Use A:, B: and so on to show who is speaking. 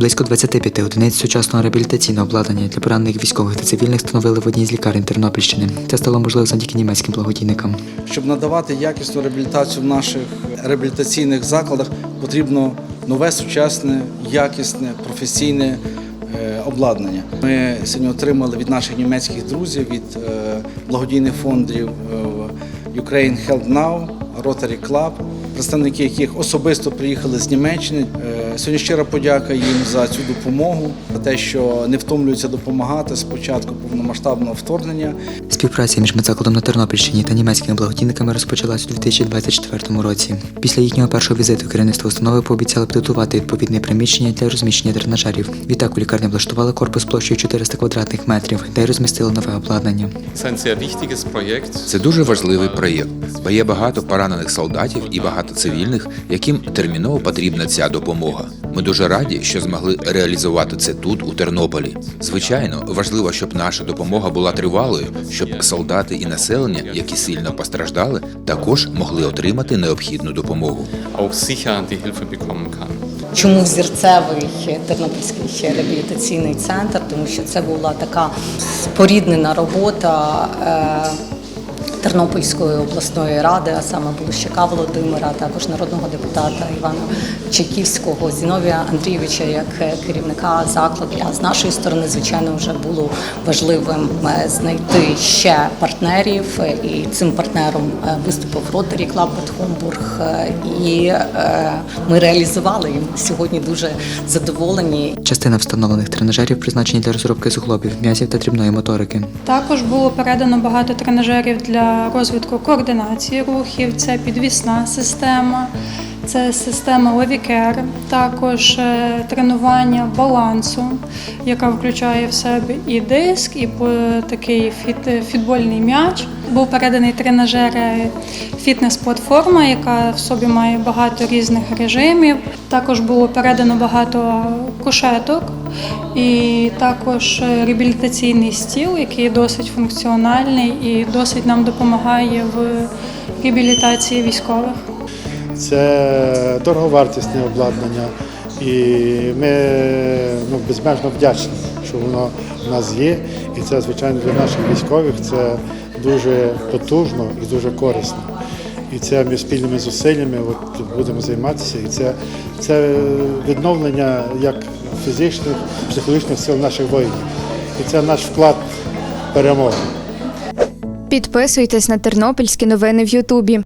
A: Близько 25 одиниць сучасного реабілітаційного обладнання для поранених військових та цивільних встановили в одній з лікарень Тернопільщини. Це стало можливо завдяки німецьким благодійникам.
B: Щоб надавати якісну реабілітацію в наших реабілітаційних закладах, потрібно нове, сучасне, якісне, професійне е, обладнання. Ми сьогодні отримали від наших німецьких друзів, від е, благодійних фондів е, Ukraine Health Now, Rotary Club, представники яких особисто приїхали з Німеччини. Е, Сьогодні щира подяка їм за цю допомогу, за те, що не втомлюються допомагати з початку повномасштабного вторгнення.
A: Співпраця між медзакладом на Тернопільщині та німецькими благодійниками розпочалась у 2024 році. Після їхнього першого візиту керівництво установи пообіцяло підготувати відповідне приміщення для розміщення тренажерів. Відтак у лікарні влаштували корпус площею 400 квадратних метрів, де й розмістили нове обладнання.
C: Це дуже важливий проєкт, бо є багато поранених солдатів і багато цивільних, яким терміново потрібна ця допомога. Ми дуже раді, що змогли реалізувати це тут, у Тернополі. Звичайно, важливо, щоб наша допомога була тривалою, щоб солдати і населення, які сильно постраждали, також могли отримати необхідну допомогу.
D: Чому взірцевий Тернопільський реабілітаційний центр? Тому що це була така споріднена робота. Тернопільської обласної ради, а саме Полощака Володимира, а також народного депутата Івана Чайківського, Зіновія Андрійовича як керівника закладу. А з нашої сторони, звичайно, вже було важливим е, знайти ще партнерів, і цим партнером е, виступив Rotary Club Bad е, і ми реалізували їм сьогодні. Дуже задоволені.
A: Частина встановлених тренажерів призначені для розробки суглобів, м'язів та дрібної моторики.
E: Також було передано багато тренажерів для розвитку координації рухів. Це підвісна система, це система Levicare, також е, тренування балансу, яка включає в себе і диск, і по- такий фіт, фітбольний м'яч. Був переданий тренажер е, фітнес-платформа, яка в собі має багато різних режимів. Також було передано багато кушеток і також е, реабілітаційний стіл, який досить функціональний і досить нам допомагає в реабілітації військових.
F: Це дороговартісне обладнання, і ми ну, безмежно вдячні, що воно в нас є. І це, звичайно, для наших військових це дуже потужно і дуже корисно. І це ми спільними зусиллями от, будемо займатися. І це, це відновлення як фізичних, психологічних сил наших воїнів. І це наш вклад в перемогу.
G: Підписуйтесь на тернопільські новини в Ютубі.